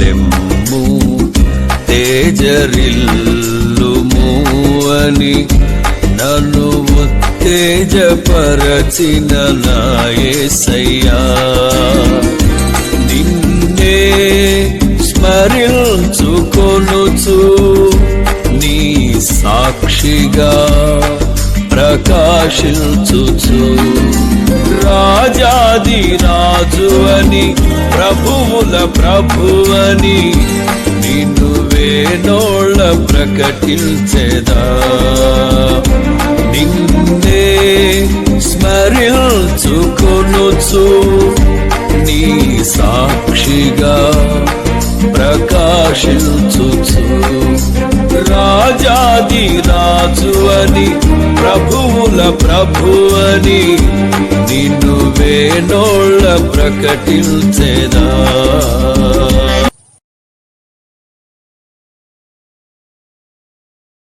తెమ్ము తేజరిల్లుము అని నన్ను ఉత్తేజపరచిన నాయసయ్యా. నిన్నే స్మరించుకొనుచు నీ సాక్షిగా ప్రకాశించుచు. రాజాదిరా రాజు అని ప్రభువుల ప్రభువని నిన్ను వేణోళ్ళ ప్రకటించెదా? నిన్నే స్మరించుకొనుచు నీ సాక్షిగా ప్రకాశించుచు. రాజాది రాజు అని ప్రభువుల ప్రభు అని నిన్ను వేణోళ్ళ ప్రకటించెదా?